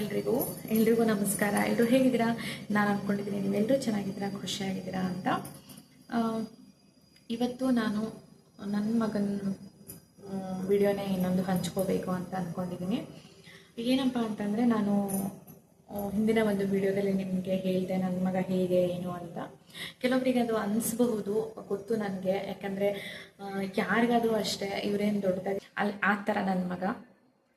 ಎಲ್ರಿಗೂ ಎಲ್ರಿಗೂ ನಮಸ್ಕಾರ. ಎಲ್ಲರೂ ಹೇಗಿದ್ದೀರಾ? ನಾನು ಅಂದ್ಕೊಂಡಿದ್ದೀನಿ ನೀವೆಲ್ಲರೂ ಚೆನ್ನಾಗಿದ್ದೀರಾ? ಖುಷಿಯಾಗಿದ್ದೀರಾ ಅಂತ. ಇವತ್ತು ನಾನು ನನ್ನ ಮಗನ ವಿಡಿಯೋನೇ ಇನ್ನೊಂದು ಹಂಚ್ಕೋಬೇಕು ಅಂತ ಅಂದ್ಕೊಂಡಿದ್ದೀನಿ. ಏನಪ್ಪ ಅಂತಂದರೆ, ನಾನು ಹಿಂದಿನ ಒಂದು ವಿಡಿಯೋದಲ್ಲಿ ನಿಮಗೆ ಹೇಳಿದೆ ನನ್ನ ಮಗ ಹೇಗೆ, ಏನು ಅಂತ. ಕೆಲವರಿಗೆ ಅದು ಅನಿಸ್ಬಹುದು, ಗೊತ್ತು ನನಗೆ. ಯಾಕಂದರೆ ಯಾರಿಗಾದರೂ ಅಷ್ಟೇ, ಇವರೇನು ದೊಡ್ಡದಾಗಿ ಅಲ್ಲಿ ಆ ಥರ ನನ್ನ ಮಗ.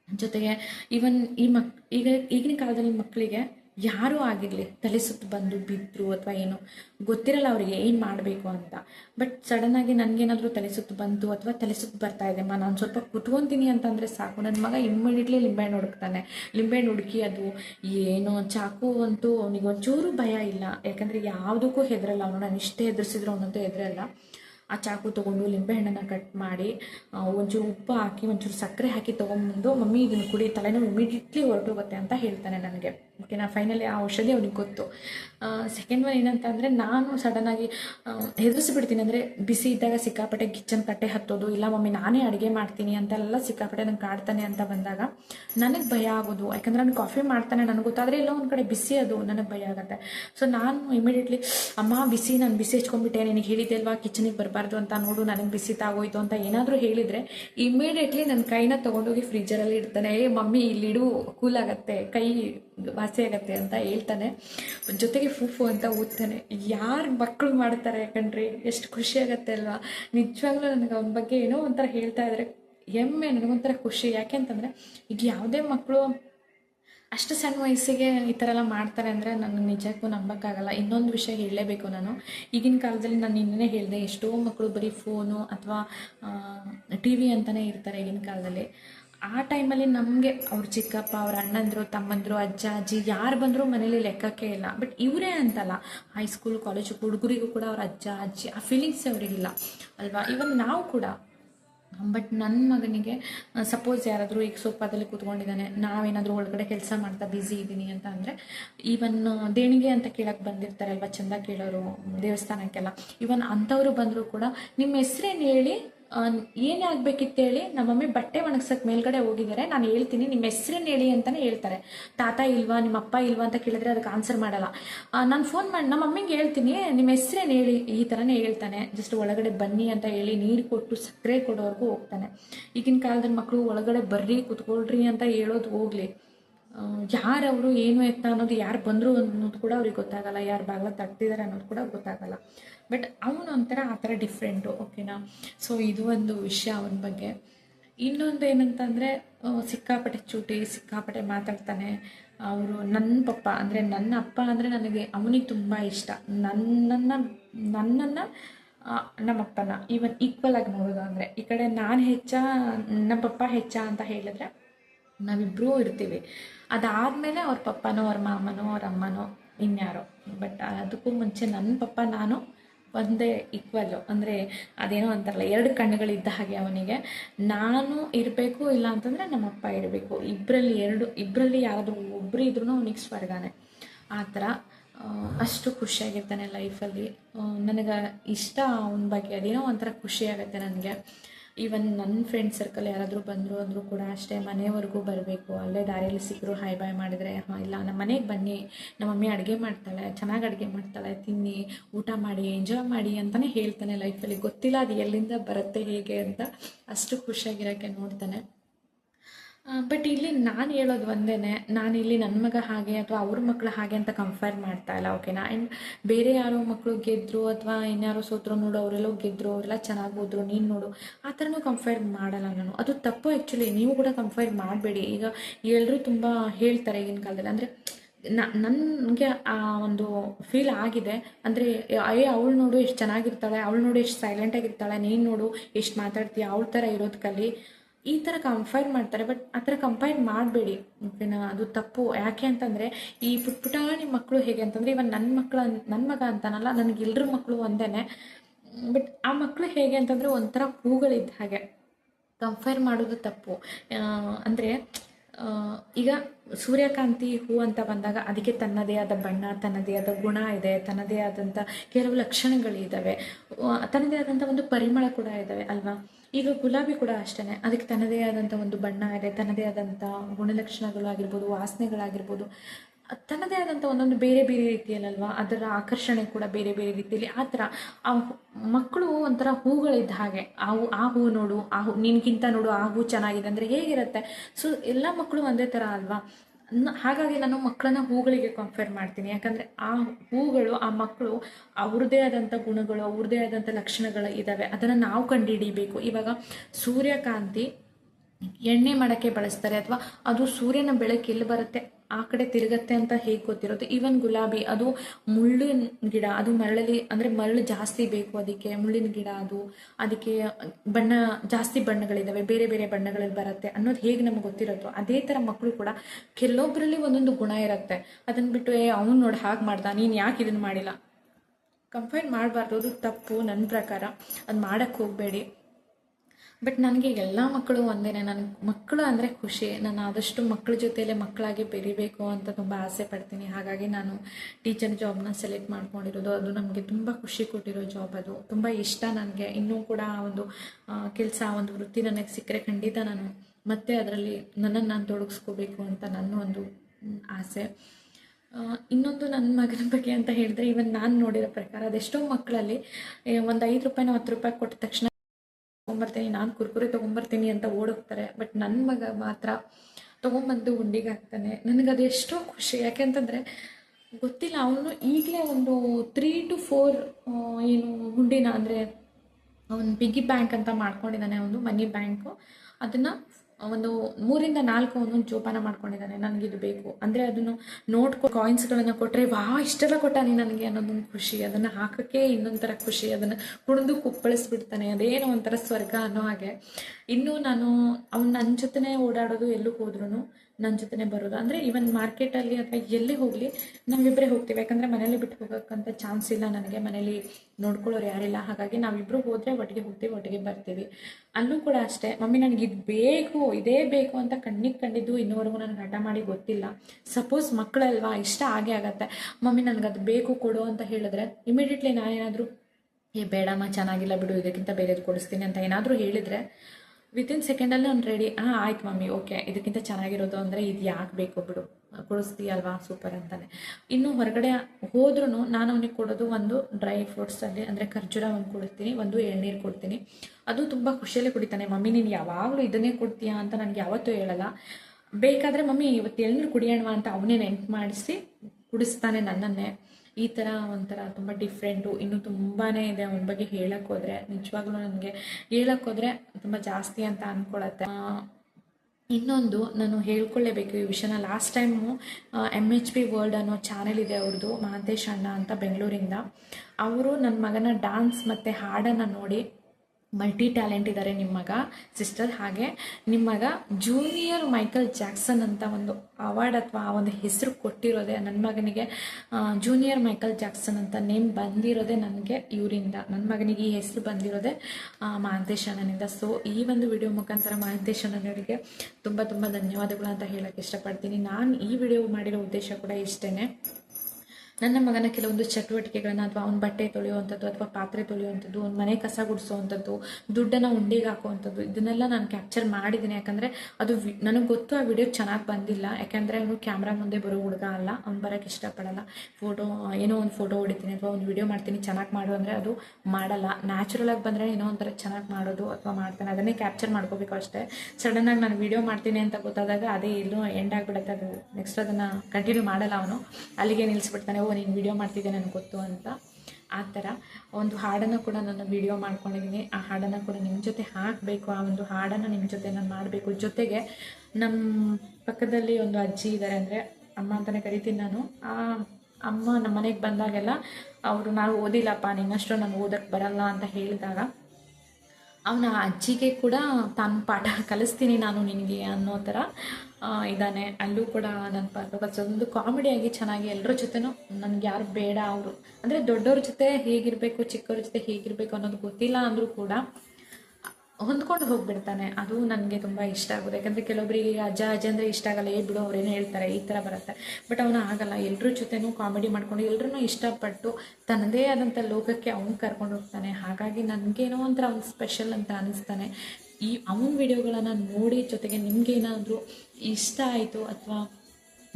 ಜೊತೆಗೆ ಈವನ್ ಈ ಮಕ್, ಈಗ, ಈಗಿನ ಕಾಲದಲ್ಲಿ ಮಕ್ಕಳಿಗೆ ಯಾರೂ ಆಗಿರಲಿ, ತಲೆ ಸುತ್ತು ಬಂದು ಬಿದ್ದರು ಅಥವಾ ಏನು, ಗೊತ್ತಿರಲ್ಲ ಅವರಿಗೆ ಏನು ಮಾಡಬೇಕು ಅಂತ. ಬಟ್ ಸಡನ್ನಾಗಿ ನನಗೇನಾದರೂ ತಲೆ ಸುತ್ತು ಬಂತು ಅಥವಾ ತಲೆ ಸುತ್ತು ಬರ್ತಾ ಇದೆ, ಮಾ, ನಾನು ಸ್ವಲ್ಪ ಕುತ್ಕೊತೀನಿ ಅಂತಂದರೆ ಸಾಕು ನನ್ನ ಮಗ ಇಮ್ಮಿಡಿಯೇಟ್ಲಿ ಲಿಂಬೆಹಣ್ಣು ಹುಡುಕ್ತಾನೆ. ಲಿಂಬೆಹಣ್ಣು ಹುಡುಕಿ ಅದು ಏನು, ಚಾಕು ಅಂತೂ ಅವನಿಗೆ ಒಂಚೂರು ಭಯ ಇಲ್ಲ. ಯಾಕಂದರೆ ಯಾವುದಕ್ಕೂ ಹೆದರಲ್ಲ ಅವನು, ನಾನು ಇಷ್ಟೇ ಹೆದರ್ಸಿದ್ರು ಅವನಂತೂ ಹೆದರಲ್ಲ. ಆ ಚಾಕು ತೊಗೊಂಡು ಲಿಂಬೆಹಣ್ಣನ್ನು ಕಟ್ ಮಾಡಿ ಒಂಚೂರು ಉಪ್ಪು ಹಾಕಿ, ಒಂಚೂರು ಸಕ್ಕರೆ ಹಾಕಿ ತೊಗೊಂಬಂದು ಮಮ್ಮಿ ಇದನ್ನು ಕುಡಿ, ತಲೆನೋವು ಇಮಿಡಿಯೇಟ್ಲಿ ಹೊರಟೋಗುತ್ತೆ ಅಂತ ಹೇಳ್ತಾನೆ ನನಗೆ. ಓಕೆನಾ ಫೈನಲಿ ಆ ಔಷಧಿ ಅವನಿಗೆ ಗೊತ್ತು. ಸೆಕೆಂಡ್ ಒನ್ ಏನಂತ ಅಂದರೆ ನಾನು ಸಡನ್ನಾಗಿ ಹೆದರಿಸಿಬಿಡ್ತೀನಿ ಅಂದರೆ ಬಿಸಿ ಇದ್ದಾಗ ಸಿಕ್ಕಾಪಟ್ಟೆ ಕಿಚನ್ ಕಟ್ಟೆ ಹತ್ತೋದು, ಇಲ್ಲ ಮಮ್ಮಿ ನಾನೇ ಅಡುಗೆ ಮಾಡ್ತೀನಿ ಅಂತೆಲ್ಲ ಸಿಕ್ಕಾಪಟ್ಟೆ ನಂಗೆ ಕಾಡ್ತಾನೆ ಅಂತ ಬಂದಾಗ ನನಗೆ ಭಯ ಆಗೋದು. ಯಾಕಂದ್ರೆ ನಾನು ಕಾಫಿ ಮಾಡ್ತಾನೆ, ನನಗೆ ಗೊತ್ತಾದರೆ ಎಲ್ಲ ಒಂದು ಕಡೆ ಬಿಸಿ ಅದು, ನನಗೆ ಭಯ ಆಗುತ್ತೆ. ಸೊ ನಾನು ಇಮಿಡಿಯೇಟ್ಲಿ ಅಮ್ಮ, ಬಿಸಿ, ನಾನು ಬಿಸಿ ಹಚ್ಕೊಂಡ್ಬಿಟ್ಟೆ, ನಿನಗೆ ಹೇಳಿದ್ದೆ ಅಲ್ವಾ ಕಿಚನಿಗೆ ಬರಬಾರ್ದು ಅಂತ ನೋಡು, ನನಗೆ ಬಿಸಿ ತಾಗೋಯ್ತು ಅಂತ ಏನಾದರೂ ಹೇಳಿದರೆ ಇಮ್ಮಿಡಿಯೇಟ್ಲಿ ನನ್ನ ಕೈನ ತೊಗೊಂಡೋಗಿ ಫ್ರಿಜ್ಜರಲ್ಲಿ ಇಡ್ತಾನೆ. ಏ, ಮಮ್ಮಿ ಇಲ್ಲಿಡು ಕೂಲ್ ಆಗತ್ತೆ, ಕೈ ವಾಸಿ ಆಗತ್ತೆ ಅಂತ ಹೇಳ್ತಾನೆ. ಜೊತೆಗೆ ಫುಫು ಅಂತ ಓದ್ತಾನೆ. ಯಾರು ಮಕ್ಕಳು ಮಾಡ್ತಾರೆ ಯಾಕಂಡ್ರಿ ಎಷ್ಟು ಖುಷಿ ಆಗತ್ತೆ ಅಲ್ವಾ? ನಿಜವಾಗ್ಲೂ ನನಗೆ ಅವನ ಬಗ್ಗೆ ಏನೋ ಒಂಥರ ಹೇಳ್ತಾ ಇದ್ದಾರೆ ಹೆಮ್ಮೆ, ನನಗೊಂಥರ ಖುಷಿ. ಯಾಕೆ ಅಂತಂದರೆ, ಈಗ ಯಾವುದೇ ಮಕ್ಕಳು ಅಷ್ಟು ಸಣ್ಣ ವಯಸ್ಸಿಗೆ ಈ ಥರ ಎಲ್ಲ ಮಾಡ್ತಾರೆ ಅಂದರೆ ನನಗೆ ನಿಜಕ್ಕೂ ನಂಬೋಕ್ಕಾಗಲ್ಲ. ಇನ್ನೊಂದು ವಿಷಯ ಹೇಳಲೇಬೇಕು ನಾನು. ಈಗಿನ ಕಾಲದಲ್ಲಿ ನಾನು ನಿನ್ನೆ ಹೇಳಿದೆ, ಎಷ್ಟೋ ಮಕ್ಕಳು ಬರೀ ಫೋನು ಅಥವಾ ಟಿ ವಿ ಅಂತಲೇ ಇರ್ತಾರೆ ಈಗಿನ ಕಾಲದಲ್ಲಿ. ಆ ಟೈಮಲ್ಲಿ ನಮಗೆ ಅವ್ರ ಚಿಕ್ಕಪ್ಪ, ಅವ್ರ ಅಣ್ಣಂದರು, ತಮ್ಮಂದರು, ಅಜ್ಜ, ಅಜ್ಜಿ ಯಾರು ಬಂದರೂ ಮನೇಲಿ ಲೆಕ್ಕಕ್ಕೆ ಇಲ್ಲ. ಬಟ್ ಇವರೇ ಅಂತಲ್ಲ. ಹೈಸ್ಕೂಲ್ ಕಾಲೇಜು ಹುಡುಗರಿಗೂ ಕೂಡ ಅವ್ರ ಅಜ್ಜ, ಅಜ್ಜಿ ಆ ಫೀಲಿಂಗ್ಸ್ ಅವರಿಗಿಲ್ಲ. ಅಲ್ವಾ? ಇವಾಗ ನಾವು ಕೂಡ ಬಟ್ ನನ್ನ ಮಗನಿಗೆ ಸಪೋಸ್ ಯಾರಾದರೂ ಈಗ ಸೋಫಾದಲ್ಲಿ ಕೂತ್ಕೊಂಡಿದ್ದಾನೆ, ನಾವೇನಾದರೂ ಒಳಗಡೆ ಕೆಲಸ ಮಾಡ್ತಾ ಬ್ಯುಸಿ ಇದ್ದೀನಿ ಅಂತ ಅಂದರೆ ಈವನ್ ದೇಣಿಗೆ ಅಂತ ಕೇಳಕ್ಕೆ ಬಂದಿರ್ತಾರಲ್ವ ಚಂದ ಕೇಳೋರು, ದೇವಸ್ಥಾನಕ್ಕೆಲ್ಲ ಈವನ್ ಅಂಥವರು ಬಂದರೂ ಕೂಡ, ನಿಮ್ಮ ಹೆಸ್ರೇನು ಹೇಳಿ? ಏನೇ ಆಗಬೇಕಿತ್ತು ಹೇಳಿ? ನಮ್ಮ ಮಮ್ಮಿ ಬಟ್ಟೆ ಒಣಗ್ಸಕ್ಕೆ ಮೇಲ್ಗಡೆ ಹೋಗಿದ್ದಾರೆ. ನಾನು ಹೇಳ್ತೀನಿ, ನಿಮ್ಮ ಹೆಸ್ರನ್ನ ಹೇಳಿ ಅಂತಲೇ ಹೇಳ್ತಾರೆ. ತಾತ ಇಲ್ವಾ ನಿಮ್ಮ ಅಪ್ಪ ಇಲ್ವಾ ಅಂತ ಕೇಳಿದ್ರೆ ಅದಕ್ಕೆ ಆನ್ಸರ್ ಮಾಡಲ್ಲ. ನಾನು ಫೋನ್ ಮಾಡಿ, ನಮ್ಮ ಮಮ್ಮಿಗೆ ಹೇಳ್ತೀನಿ, ನಿಮ್ಮ ಹೆಸ್ರೇನು ಹೇಳಿ? ಈ ಥರನೇ ಹೇಳ್ತಾನೆ. ಜಸ್ಟ್ ಒಳಗಡೆ ಬನ್ನಿ ಅಂತ ಹೇಳಿ, ನೀರು ಕೊಟ್ಟು ಸಕ್ಕರೆ ಕೊಡೋವರೆಗೂ ಹೋಗ್ತಾನೆ. ಈಗಿನ ಕಾಲದ ಮಕ್ಕಳು ಒಳಗಡೆ ಬರ್ರಿ, ಕುತ್ಕೊಳ್ರಿ ಅಂತ ಹೇಳೋದು ಹೋಗ್ಲಿ. ಯಾರವರು ಏನು ಎತ್ತ ಅನ್ನೋದು ಯಾರು ಬಂದರು ಅನ್ನೋದು ಕೂಡ ಅವ್ರಿಗೆ ಗೊತ್ತಾಗಲ್ಲ, ಯಾರು ಬಾಗಿಲ ತಟ್ಟಿದ್ದಾರೆ ಅನ್ನೋದು ಕೂಡ ಗೊತ್ತಾಗಲ್ಲ. ಬಟ್ ಅವನು ಒಂಥರ ಆ ಥರ ಡಿಫ್ರೆಂಟು ಓಕೆನಾ ಸೊ ಇದು ಒಂದು ವಿಷಯ ಅವನ ಬಗ್ಗೆ. ಇನ್ನೊಂದು ಏನಂತಂದರೆ ಸಿಕ್ಕಾಪಟ್ಟೆ ಚೂಟಿ, ಸಿಕ್ಕಾಪಟ್ಟೆ ಮಾತಾಡ್ತಾನೆ. ಅವರು ನನ್ನ ಪಪ್ಪ ಅಂದರೆ ನನ್ನ ಅಪ್ಪ ಅಂದರೆ ನನಗೆ ಅವನಿಗೆ ತುಂಬ ಇಷ್ಟ. ನನ್ನನ್ನು ನನ್ನನ್ನು ನಮ್ಮಪ್ಪನ ಈವನ್ ಈಕ್ವಲ್ ಆಗಿ ನೋಡೋದು ಅಂದರೆ, ಈ ಕಡೆ ನಾನು ಹೆಚ್ಚ, ನಮ್ಮ ಪಪ್ಪ ಹೆಚ್ಚ ಅಂತ ಹೇಳಿದ್ರೆ ನಾವಿಬ್ಬರೂ ಇರ್ತೀವಿ. ಅದಾದಮೇಲೆ ಅವ್ರ ಪಪ್ಪನೋ, ಅವ್ರ ಮಾಮನೋ, ಅವ್ರ ಅಮ್ಮನೋ, ಇನ್ಯಾರೋ. ಬಟ್ ಅದಕ್ಕೂ ಮುಂಚೆ ನನ್ನ ಪಪ್ಪ, ನಾನು ಒಂದೇ ಈಕ್ವಲ್ಲು ಅಂದರೆ ಅದೇನೋ ಅಂತಾರಲ್ಲ, ಎರಡು ಕಣ್ಣುಗಳಿದ್ದ ಹಾಗೆ ಅವನಿಗೆ. ನಾನು ಇರಬೇಕು ಇಲ್ಲ ಅಂತಂದರೆ ನಮ್ಮಪ್ಪ ಇರಬೇಕು. ಇಬ್ಬರಲ್ಲಿ ಎರಡು ಇಬ್ಬರಲ್ಲಿ ಯಾರಾದರೂ ಒಬ್ಬರು ಇದ್ರೂ ಅವನಿಗೆ ಸ್ವರ್ಗನೇ. ಆ ಥರ ಅಷ್ಟು ಖುಷಿಯಾಗಿರ್ತಾನೆ ಲೈಫಲ್ಲಿ ನನಗೆ ಇಷ್ಟ ಅವನ ಬಗ್ಗೆ. ಅದೇನೋ ಒಂಥರ ಖುಷಿ ಆಗುತ್ತೆ ನನಗೆ. ಈವನ್ ನನ್ನ ಫ್ರೆಂಡ್ ಸರ್ಕಲ್ ಯಾರಾದರೂ ಬಂದರು ಅಂದರೂ ಕೂಡ ಅಷ್ಟೇ ಮನೆವರೆಗೂ ಬರಬೇಕು. ಅಲ್ಲೇ ದಾರಿಯಲ್ಲಿ ಸಿಕ್ಕರು ಹಾಯ್ ಬಾಯ್ ಮಾಡಿದರೆ, ಹಾಂ, ಇಲ್ಲ ನಮ್ಮ ಮನೆಗೆ ಬನ್ನಿ. ನಮ್ಮ ಮಮ್ಮಿ ಅಡುಗೆ ಮಾಡ್ತಾಳೆ, ಚೆನ್ನಾಗಿ ಅಡುಗೆ ಮಾಡ್ತಾಳೆ, ತಿನ್ನಿ, ಊಟ ಮಾಡಿ ಎಂಜಾಯ್ ಮಾಡಿ ಅಂತಲೇ ಹೇಳ್ತಾನೆ ಲೈಫಲ್ಲಿ ಗೊತ್ತಿಲ್ಲ ಅದು ಎಲ್ಲಿಂದ ಬರುತ್ತೆ, ಹೇಗೆ ಅಂತ ಅಷ್ಟು ಖುಷಿಯಾಗಿರೋಕ್ಕೆ ನೋಡ್ತಾನೆ. ಬಟ್ ಇಲ್ಲಿ ನಾನು ಹೇಳೋದು ಒಂದೇ ಇಲ್ಲಿ ನನ್ನ ಮಗ ಹಾಗೆ ಅಥವಾ ಅವ್ರ ಮಕ್ಕಳು ಹಾಗೆ ಅಂತ ಕಂಪೇರ್ ಮಾಡ್ತಾ ಇಲ್ಲ ಓಕೆನಾ ಆ್ಯಂಡ್ ಬೇರೆ ಯಾರೋ ಮಕ್ಕಳು ಗೆದ್ದರು ಅಥವಾ ಇನ್ಯಾರೋ ಸೋತ್ರು ನೋಡು, ಅವರೆಲ್ಲೋ ಗೆದ್ದರು ಅವರೆಲ್ಲ ಚೆನ್ನಾಗಿ ಹೋದ್ರು, ನೀನು ನೋಡು, ಆ ಥರನೂ ಕಂಪೇರ್ ಮಾಡಲ್ಲ ನಾನು. ಅದು ತಪ್ಪು ಆ್ಯಕ್ಚುಲಿ ನೀವು ಕೂಡ ಕಂಪೇರ್ ಮಾಡಬೇಡಿ. ಈಗ ಎಲ್ಲರೂ ತುಂಬ ಹೇಳ್ತಾರೆ ಈಗಿನ ಕಾಲದಲ್ಲಿ, ಅಂದರೆ ನನಗೆ ಆ ಒಂದು ಫೀಲ್ ಆಗಿದೆ, ಅಂದರೆ ಅಯ್ಯ ಅವಳು ನೋಡು ಎಷ್ಟು ಚೆನ್ನಾಗಿರ್ತಾಳೆ, ಅವಳು ನೋಡು ಎಷ್ಟು ಸೈಲೆಂಟಾಗಿರ್ತಾಳೆ ನೀನು ನೋಡು ಎಷ್ಟು ಮಾತಾಡ್ತೀಯ, ಅವಳ ಥರ ಇರೋದು ಕಲಿ ಈ ಥರ ಕಂಫೈನ್ ಮಾಡ್ತಾರೆ ಬಟ್ ಆ ಥರ ಕಂಪೈರ್ ಮಾಡಬೇಡಿ. ಓಕೆನಾ? ಅದು ತಪ್ಪು. ಯಾಕೆ ಅಂತಂದರೆ, ಈ ಪುಟ್ ನಿಮ್ಮ ಮಕ್ಕಳು ಹೇಗೆ ಅಂತಂದರೆ ಇವನ್ ನನ್ನ ಮಕ್ಕಳು ನನ್ನ ಮಗ ಅಂತಾನಲ್ಲ, ನನಗೆ ಎಲ್ಲರ ಮಕ್ಕಳು ಒಂದೇ ಬಟ್ ಆ ಮಕ್ಕಳು ಹೇಗೆ ಅಂತಂದರೆ ಒಂಥರ ಹೂಗಳಿದ್ದ ಹಾಗೆ. ಕಂಪೇರ್ ಮಾಡೋದು ತಪ್ಪು. ಅಂದರೆ ಈಗ ಸೂರ್ಯಕಾಂತಿ ಹೂ ಅಂತ ಬಂದಾಗ ಅದಕ್ಕೆ ತನ್ನದೇ ಆದ ಬಣ್ಣ, ತನ್ನದೇ ಆದ ಗುಣ ಇದೆ, ತನ್ನದೇ ಆದಂಥ ಕೆಲವು ಲಕ್ಷಣಗಳಿದ್ದಾವೆ ತನ್ನದೇ ಆದಂಥ ಒಂದು ಪರಿಮಳ ಕೂಡ ಇದ್ದಾವೆ ಅಲ್ವಾ? ಈಗ ಗುಲಾಬಿ ಕೂಡ ಅಷ್ಟೇ ಅದಕ್ಕೆ ತನ್ನದೇ ಆದಂಥ ಒಂದು ಬಣ್ಣ ಇದೆ, ತನ್ನದೇ ಆದಂಥ ಗುಣಲಕ್ಷಣಗಳು ಆಗಿರ್ಬೋದು, ವಾಸನೆಗಳಾಗಿರ್ಬೋದು. ತನ್ನದೇ ಆದಂಥ ಒಂದೊಂದು ಬೇರೆ ಬೇರೆ ರೀತಿಯಲ್ಲಲ್ವಾ? ಅದರ ಆಕರ್ಷಣೆ ಕೂಡ ಬೇರೆ ಬೇರೆ ರೀತಿಯಲ್ಲಿ ಆ ಥರ ಆ ಮಕ್ಕಳು ಒಂಥರ ಹೂಗಳಿದ್ದ ಹಾಗೆ. ಆ ಹೂ ಆ ಹೂ ನೋಡು, ಆ ಹೂ, ನಿನ್ಗಿಂತ ನೋಡು, ಆ ಹೂ ಚೆನ್ನಾಗಿದೆ ಅಂದರೆ ಹೇಗಿರುತ್ತೆ? ಸೊ ಎಲ್ಲ ಮಕ್ಕಳು ಒಂದೇ ಥರ ಅಲ್ವಾ? ಹಾಗಾಗಿ ನಾನು ಮಕ್ಕಳನ್ನ ಹೂಗಳಿಗೆ ಕಂಪೇರ್ ಮಾಡ್ತೀನಿ. ಯಾಕಂದರೆ ಆ ಹೂಗಳು, ಆ ಮಕ್ಕಳು ಅವ್ರದ್ದೇ ಆದಂಥ ಗುಣಗಳು, ಅವ್ರದ್ದೇ ಆದಂಥ ಲಕ್ಷಣಗಳು ಇದ್ದಾವೆ ಅದನ್ನು ನಾವು ಕಂಡುಹಿಡಿಬೇಕು ಇವಾಗ ಸೂರ್ಯಕಾಂತಿ ಎಣ್ಣೆ ಮಾಡೋಕ್ಕೆ ಬಳಸ್ತಾರೆ, ಅಥವಾ ಅದು ಸೂರ್ಯನ ಬೆಳಕು ಎಲ್ಲಿ ಬರುತ್ತೆ. ಆ ಕಡೆ ತಿರುಗತ್ತೆ ಅಂತ ಹೇಗೆ ಗೊತ್ತಿರುತ್ತೆ ಈವನ್ ಗುಲಾಬಿ, ಅದು ಮುಳ್ಳಿನ ಗಿಡ, ಅದು ಮರಳಲ್ಲಿ ಅಂದರೆ ಮರಳು ಜಾಸ್ತಿ ಬೇಕು ಅದಕ್ಕೆ. ಮುಳ್ಳಿನ ಗಿಡ ಅದು, ಅದಕ್ಕೆ ಬಣ್ಣ, ಜಾಸ್ತಿ ಬಣ್ಣಗಳಿದ್ದಾವೆ ಬೇರೆ ಬೇರೆ ಬಣ್ಣಗಳಲ್ಲಿ ಬರುತ್ತೆ ಅನ್ನೋದು ಹೇಗೆ ನಮ್ಗೆ ಗೊತ್ತಿರುತ್ತೋ ಅದೇ ಥರ ಮಕ್ಕಳು ಕೂಡ ಕೆಲವೊಬ್ಬರಲ್ಲಿ ಒಂದೊಂದು ಗುಣ ಇರುತ್ತೆ. ಅದನ್ನು ಬಿಟ್ಟು ಏ ಅವ್ನು ನೋಡಿ ಹಾಗೆ ಮಾಡ್ದ, ನೀನು ಯಾಕೆ ಇದನ್ನು ಮಾಡಿಲ್ಲ? ಕಂಪೇರ್ ಮಾಡಬಾರ್ದು, ಅದು ತಪ್ಪು ನನ್ನ ಪ್ರಕಾರ. ಅದು ಮಾಡೋಕ್ಕೆ ಹೋಗಬೇಡಿ. ಬಟ್ ನನಗೆ ಎಲ್ಲ ಮಕ್ಕಳು ಒಂದೇ ನನಗೆ ಮಕ್ಕಳು ಅಂದರೆ ಖುಷಿ. ನಾನು ಆದಷ್ಟು ಮಕ್ಕಳ ಜೊತೆಯಲ್ಲೇ ಮಕ್ಕಳಾಗಿ ಬೆರಿಬೇಕು ಅಂತ ತುಂಬ ಆಸೆ ಪಡ್ತೀನಿ. ಹಾಗಾಗಿ ನಾನು ಟೀಚರ್ ಜಾಬ್ನ ಸೆಲೆಕ್ಟ್ ಮಾಡ್ಕೊಂಡಿರೋದು. ಅದು ನಮಗೆ ತುಂಬ ಖುಷಿ ಕೊಟ್ಟಿರೋ ಜಾಬ್ ಅದು. ತುಂಬ ಇಷ್ಟ ನನಗೆ. ಇನ್ನೂ ಕೂಡ ಆ ಒಂದು ಕೆಲಸ ಒಂದು ವೃತ್ತಿ ನನಗೆ ಸಿಕ್ಕರೆ ಖಂಡಿತ ನಾನು ಮತ್ತೆ ಅದರಲ್ಲಿ ನನ್ನನ್ನು ನಾನು ತೊಡಗಿಸ್ಕೋಬೇಕು ಅಂತ ನನ್ನ ಒಂದು ಆಸೆ. ಇನ್ನೊಂದು ನನ್ನ ಮಗನ ಬಗ್ಗೆ ಅಂತ ಹೇಳಿದ್ರೆ ಇವನ್ ನಾನು ನೋಡಿರೋ ಪ್ರಕಾರ ಅದೆಷ್ಟೋ ಮಕ್ಕಳಲ್ಲಿ ಒಂದು ಐದು ರೂಪಾಯಿನ ಹತ್ತು ರೂಪಾಯಿ ಕೊಟ್ಟ ತಕ್ಷಣ ತೊಗೊಂಬರ್ತೀನಿ, ನಾನು ಕುರ್ಕುರೆ ತೊಗೊಂಬರ್ತೀನಿ ಅಂತ ಓಡೋಗ್ತಾರೆ. ಬಟ್ ನನ್ನ ಮಗ ಮಾತ್ರ ತೊಗೊಂಬಂದು ಉಂಡಿಗೆ ಹಾಕ್ತಾನೆ. ನನಗೆ ಅದು ಎಷ್ಟೋ ಖುಷಿ. ಯಾಕೆಂತಂದರೆ ಗೊತ್ತಿಲ್ಲ, ಅವನು ಈಗಲೇ ಒಂದು ತ್ರೀ ಟು ಫೋರ್ ಏನು ಹುಂಡಿನ ಅಂದರೆ ಅವನು ಪಿಗ್ಗಿ ಬ್ಯಾಂಕ್ ಅಂತ ಮಾಡ್ಕೊಂಡಿದ್ದಾನೆ ಅವನು ಮನಿ ಬ್ಯಾಂಕು ಅದನ್ನು ಒಂದು ಮೂರಿಂದ ನಾಲ್ಕು ಒಂದೊಂದು ಜೋಪಾನ ಮಾಡ್ಕೊಂಡಿದ್ದಾನೆ ಇದು ಬೇಕು. ಅಂದರೆ ಅದನ್ನು ನೋಟ್ ಕಾಯಿನ್ಸ್ಗಳನ್ನು ಕೊಟ್ಟರೆ ವಾ, ಇಷ್ಟೆಲ್ಲ ಕೊಟ್ಟಾನೆ ನನಗೆ ಅನ್ನೋದೊಂದು ಖುಷಿ. ಅದನ್ನು ಹಾಕೋಕ್ಕೆ ಇನ್ನೊಂಥರ ಖುಷಿ. ಅದನ್ನು ಕುಣಿದು ಕುಪ್ಪಳಿಸ್ಬಿಡ್ತಾನೆ. ಅದೇನೋ ಒಂಥರ ಸ್ವರ್ಗ ಅನ್ನೋ ಹಾಗೆ. ಇನ್ನೂ ನಾನು ಅವ್ನು ನನ್ನ ಜೊತೆನೇ ಓಡಾಡೋದು ಎಲ್ಲೂ ಹೋದ್ರೂ ನನ್ನ ಜೊತೆನೇ ಬರೋದು. ಅಂದರೆ ಈವನ್ ಮಾರ್ಕೆಟಲ್ಲಿ ಅಥವಾ ಎಲ್ಲಿ ಹೋಗಲಿ ನಾವಿಬ್ಬರೇ ಹೋಗ್ತೀವಿ. ಯಾಕಂದರೆ ಮನೇಲಿ ಬಿಟ್ಟು ಹೋಗೋಕ್ಕಂಥ ಚಾನ್ಸ್ ಇಲ್ಲ ನನಗೆ. ಮನೇಲಿ ನೋಡ್ಕೊಳ್ಳೋರು ಯಾರಿಲ್ಲ ಹಾಗಾಗಿ ನಾವಿಬ್ಬರು ಹೋದರೆ ಒಟ್ಟಿಗೆ ಹೋಗ್ತೀವಿ, ಒಟ್ಟಿಗೆ ಬರ್ತೀವಿ. ಅಲ್ಲೂ ಕೂಡ ಅಷ್ಟೇ, ಮಮ್ಮಿ, ನನಗೆ ಇದು ಬೇಕು, ಇದೇ ಬೇಕು ಅಂತ ಕಣ್ಣಿಗೆ ಕಂಡಿದ್ದು ಇನ್ನೂವರೆಗೂ ನನಗೆ ಹಠ ಮಾಡಿ ಗೊತ್ತಿಲ್ಲ. ಸಪೋಸ್ ಮಕ್ಕಳಲ್ವಾ? ಇಷ್ಟ ಆಗೇ ಆಗತ್ತೆ. ಮಮ್ಮಿ, ನನಗೆ ಅದು ಬೇಕು, ಕೊಡು ಅಂತ ಹೇಳಿದ್ರೆ ಇಮಿಡಿಯೇಟ್ಲಿ ನಾನೇನಾದರೂ ಏ, ಬೇಡಮ್ಮ, ಚೆನ್ನಾಗಿಲ್ಲ ಬಿಡು, ಇದಕ್ಕಿಂತ ಬೇರೆದು ಕೊಡಿಸ್ತೀನಿ ಅಂತ ಏನಾದರೂ ಹೇಳಿದರೆ ವಿತಿನ್ ಸೆಕೆಂಡಲ್ಲಿ ಅವ್ನು ರೆಡಿ ಹಾಂ ಆಯ್ತು ಮಮ್ಮಿ ಓಕೆ ಇದಕ್ಕಿಂತ ಚೆನ್ನಾಗಿರೋದು ಅಂದರೆ ಇದು ಯಾಕೆ ಬೇಕು ಬಿಡು ಕೊಡಿಸ್ತೀಯಲ್ವಾ ಸೂಪರ್ ಅಂತಾನೆ. ಇನ್ನು ಹೊರಗಡೆ ಹೋದ್ರೂ ನಾನು ಅವನಿಗೆ ಕೊಡೋದು ಒಂದು ಡ್ರೈ ಫ್ರೂಟ್ಸಲ್ಲಿ ಅಂದರೆ ಖರ್ಜೂರ ಒಂದು ಕೊಡ್ತೀನಿ, ಒಂದು ಎಳ್ನೀರು ಕೊಡ್ತೀನಿ. ಅದು ತುಂಬ ಖುಷಿಯಲ್ಲಿ ಕುಡಿತಾನೆ. ಮಮ್ಮಿ, ನೀನು ಯಾವಾಗಲೂ ಇದನ್ನೇ ಕೊಡ್ತೀಯಾ ಅಂತ ನನಗೆ ಯಾವತ್ತೂ ಹೇಳಲ್ಲ. ಬೇಕಾದರೆ ಮಮ್ಮಿ, ಇವತ್ತು ಎಳ್ನೀರು ಕುಡಿಯೋಣವಾ ಅಂತ ಅವನೇ ನೆನ್ಪು ಮಾಡಿಸಿ ಕುಡಿಸ್ತಾನೆ ನನ್ನನ್ನೇ. ಈ ಥರ ಒಂಥರ ತುಂಬ ಡಿಫ್ರೆಂಟು ಇನ್ನೂ ತುಂಬಾ ಇದೆ ಅವನ ಬಗ್ಗೆ ಹೇಳೋಕ್ಕೋದ್ರೆ ನಿಜವಾಗ್ಲೂ ನನಗೆ ಹೇಳೋಕ್ಕೋದ್ರೆ ತುಂಬ ಜಾಸ್ತಿ ಅಂತ ಅಂದ್ಕೊಳತ್ತೆ ಇನ್ನೊಂದು ನಾನು ಹೇಳ್ಕೊಳ್ಳೇಬೇಕು ಈ ವಿಷಯನ. Last time M H P world ಅನ್ನೋ ಚಾನೆಲ್ ಇದೆ ಅವ್ರದ್ದು ಮಹಾಂತೇಶ್ ಅಣ್ಣ ಅಂತ ಬೆಂಗಳೂರಿಂದ. ಅವರು ನನ್ನ ಮಗನ ಡಾನ್ಸ್ ಮತ್ತು ಹಾಡನ್ನು ನೋಡಿ ಮಲ್ಟಿ ಟ್ಯಾಲೆಂಟ್ ಇದ್ದಾರೆ ನಿಮ್ಮ ಮಗ ಸಿಸ್ಟರ್ ಹಾಗೆ. ನಿಮ್ಮ ಮಗ ಜೂನಿಯರ್ ಮೈಕಲ್ ಜಾಕ್ಸನ್ ಅಂತ ಒಂದು ಅವಾರ್ಡ್ ಅಥವಾ ಆ ಒಂದು ಹೆಸರು ಕೊಟ್ಟಿರೋದೇ. ನನ್ನ ಮಗನಿಗೆ ಜೂನಿಯರ್ ಮೈಕಲ್ ಜಾಕ್ಸನ್ ಅಂತ ನೇಮ್ ಬಂದಿರೋದೆ ನನಗೆ ಇವರಿಂದ. ನನ್ನ ಮಗನಿಗೆ ಈ ಹೆಸರು ಬಂದಿರೋದೇ ಮಹಾಂತೇಶ್ ಸೊ ಈ ಒಂದು ವಿಡಿಯೋ ಮುಖಾಂತರ ಮಹಾಂತೇಶ್ ತುಂಬ ತುಂಬ ಧನ್ಯವಾದಗಳು ಅಂತ ಹೇಳಕ್ಕೆ ಇಷ್ಟಪಡ್ತೀನಿ. ನಾನು ಈ ವಿಡಿಯೋ ಮಾಡಿರೋ ಉದ್ದೇಶ ಕೂಡ ಇಷ್ಟೇ ನನ್ನ ಮಗನ ಕೆಲವೊಂದು ಚಟುವಟಿಕೆಗಳನ್ನ ಅಥವಾ ಅವ್ನ ಬಟ್ಟೆ ತೊಳೆಯುವಂಥದ್ದು ಅಥವಾ ಪಾತ್ರೆ ತೊಳೆಯುವಂಥದ್ದು, ಅವ್ನ ಮನೆ ಕಸ ಗುಡಿಸೋವಂಥದ್ದು, ದುಡ್ಡನ್ನು ಉಂಡಿಗೆ ಹಾಕುವಂಥದ್ದು, ಇದನ್ನೆಲ್ಲ ನಾನು ಕ್ಯಾಪ್ಚರ್ ಮಾಡಿದ್ದೀನಿ ಯಾಕಂದರೆ ಅದು ನನಗೆ ಗೊತ್ತು ಆ ವಿಡಿಯೋ ಚೆನ್ನಾಗಿ ಬಂದಿಲ್ಲ. ಯಾಕೆಂದರೆ ಅವನು ಕ್ಯಾಮ್ರಾ ಮುಂದೆ ಬರೋ ಹುಡುಗ ಅಲ್ಲ. ಅವ್ನು ಬರೋಕ್ಕೆ ಇಷ್ಟಪಡಲ್ಲ. ಫೋಟೋ ಏನೋ ಒಂದು ಫೋಟೋ ಹೊಡಿತೀನಿ ಅಥವಾ ಒಂದು ವಿಡಿಯೋ ಮಾಡ್ತೀನಿ, ಚೆನ್ನಾಗಿ ಮಾಡು ಅಂದರೆ ಅದು ಮಾಡಲ್ಲ. ನ್ಯಾಚುರಲಾಗಿ ಬಂದರೆ ಏನೋ ಒಂಥರ ಚೆನ್ನಾಗಿ ಮಾಡೋದು ಅಥವಾ ಮಾಡ್ತಾನೆ. ಅದನ್ನೇ ಕ್ಯಾಪ್ಚರ್ ಮಾಡ್ಕೋಬೇಕು ಅಷ್ಟೇ. ಸಡನ್ನಾಗಿ ನಾನು ವಿಡಿಯೋ ಮಾಡ್ತೀನಿ ಅಂತ ಗೊತ್ತಾದಾಗ ಅದೇ ಎಲ್ಲೂ ಎಂಡ್ ಆಗಿಬಿಡುತ್ತೆ. ಅದು ನೆಕ್ಸ್ಟ್ ಅದನ್ನು ಕಂಟಿನ್ಯೂ ಮಾಡಲ್ಲ ಅವನು. ಅಲ್ಲಿಗೆ ನಿಲ್ಲಿಸ್ಬಿಡ್ತಾನೆ ನೀನು ವಿಡಿಯೋ ಮಾಡ್ತಿದ್ದೆ ನನಗೆ ಗೊತ್ತು ಅಂತ ಆ ಥರ ಒಂದು ಹಾಡನ್ನು ಕೂಡ ನಾನು ವಿಡಿಯೋ ಮಾಡ್ಕೊಂಡಿದ್ದೀನಿ. ಆ ಹಾಡನ್ನು ಕೂಡ ನಿಮ್ಮ ಜೊತೆ ಹಾಕಬೇಕು. ಆ ಒಂದು ಹಾಡನ್ನು ನಿಮ್ಮ ಜೊತೆ ನಾನು ಮಾಡಬೇಕು. ಜೊತೆಗೆ ನಮ್ಮ ಪಕ್ಕದಲ್ಲಿ ಒಂದು ಅಜ್ಜಿ ಇದ್ದಾರೆ ಅಂದರೆ ಅಮ್ಮ ಅಂತಲೇ ಕರಿತೀನಿ ನಾನು. ಆ ಅಮ್ಮ ನಮ್ಮ ಮನೆಗೆ ಬಂದಾಗೆಲ್ಲ ಅವರು ನಾನು ಓದಿಲ್ಲಪ್ಪ ನಿನ್ನಷ್ಟು ನಾನು ಓದಕ್ಕೆ ಬರಲ್ಲ ಅಂತ ಹೇಳಿದಾಗ ಅವನ ಅಜ್ಜಿಗೆ ಕೂಡ ತಾನು ಪಾಠ ಕಲಿಸ್ತೀನಿ ನಾನು ನಿನಗೆ ಅನ್ನೋ ಥರ ಇದ್ದಾನೆ. ಅಲ್ಲೂ ಕೂಡ ನನ್ನ ಪಾಠ ಒಂದು ಕಾಮಿಡಿಯಾಗಿ ಚೆನ್ನಾಗಿ ಎಲ್ಲರ ಜೊತೆನೂ, ನನಗೆ ಯಾರು ಬೇಡ ಅವರು. ಅಂದರೆ ದೊಡ್ಡವ್ರ ಜೊತೆ ಹೇಗಿರಬೇಕು, ಚಿಕ್ಕವ್ರ ಜೊತೆ ಹೇಗಿರಬೇಕು ಅನ್ನೋದು ಗೊತ್ತಿಲ್ಲ ಅಂದರೂ ಕೂಡ ಹೊಂದ್ಕೊಂಡು ಹೋಗ್ಬಿಡ್ತಾನೆ. ಅದು ನನಗೆ ತುಂಬ ಇಷ್ಟ ಆಗುತ್ತೆ ಯಾಕಂದರೆ ಕೆಲವೊಬ್ಬರಿಗೆ ಅಜ್ಜ ಅಜ್ಜ ಅಂದರೆ ಇಷ್ಟ ಆಗಲ್ಲ. ಏ ಬಿಡು, ಅವ್ರೇನು ಹೇಳ್ತಾರೆ, ಈ ಥರ ಬರುತ್ತೆ. ಬಟ್ ಅವನು ಆಗಲ್ಲ. ಎಲ್ಲರ ಜೊತೆನೂ ಕಾಮಿಡಿ ಮಾಡ್ಕೊಂಡು ಎಲ್ಲರೂ ಇಷ್ಟಪಟ್ಟು ತನ್ನದೇ ಆದಂಥ ಲೋಕಕ್ಕೆ ಅವ್ನು ಕರ್ಕೊಂಡು ಹೋಗ್ತಾನೆ. ಹಾಗಾಗಿ ನನಗೇನೋ ಒಂಥರ ಅವ್ನು ಸ್ಪೆಷಲ್ ಅಂತ ಅನಿಸ್ತಾನೆ. ಈ ಅವನ ವಿಡಿಯೋಗಳನ್ನು ನೋಡಿ ಜೊತೆಗೆ ನಿಮಗೇನಾದರೂ ಇಷ್ಟ ಆಯಿತು ಅಥವಾ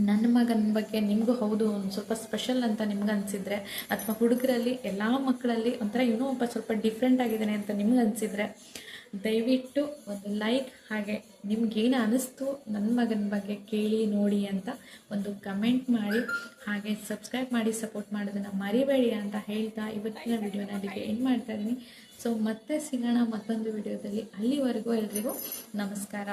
ನನ್ನ ಮಗನ ಬಗ್ಗೆ ನಿಮಗೂ ಹೌದು, ಒಂದು ಸ್ವಲ್ಪ ಸ್ಪೆಷಲ್ ಅಂತ ನಿಮ್ಗೆ ಅನಿಸಿದ್ರೆ ಅಥವಾ ಹುಡುಗರಲ್ಲಿ, ಎಲ್ಲ ಮಕ್ಕಳಲ್ಲಿ ಒಂಥರ ಇನ್ನೂ ಒಬ್ಬ ಸ್ವಲ್ಪ ಡಿಫ್ರೆಂಟ್ ಆಗಿದ್ದಾನೆ ಅಂತ ನಿಮ್ಗೆ ಅನಿಸಿದ್ರೆ ದಯವಿಟ್ಟು ಒಂದು ಲೈಕ್ ಹಾಗೆ ನಿಮ್ಗೇನು ಅನ್ನಿಸ್ತು ನನ್ನ ಮಗನ ಬಗ್ಗೆ ಕೇಳಿ ನೋಡಿ ಅಂತ ಒಂದು ಕಮೆಂಟ್ ಮಾಡಿ. ಹಾಗೆ ಸಬ್ಸ್ಕ್ರೈಬ್ ಮಾಡಿ, ಸಪೋರ್ಟ್ ಮಾಡೋದನ್ನು ಮರಿಬೇಡಿ ಅಂತ ಹೇಳ್ತಾ ಇವತ್ತಿನ ವಿಡಿಯೋನ ಅಲ್ಲಿಗೆ ಎಂಡ್ ಮಾಡ್ತಾ ಇದ್ದೀನಿ. ಸೊ ಮತ್ತೆ ಸಿಗೋಣ ಮತ್ತೊಂದು ವಿಡಿಯೋದಲ್ಲಿ ಅಲ್ಲಿವರೆಗೂ ಎಲ್ರಿಗೂ ನಮಸ್ಕಾರ.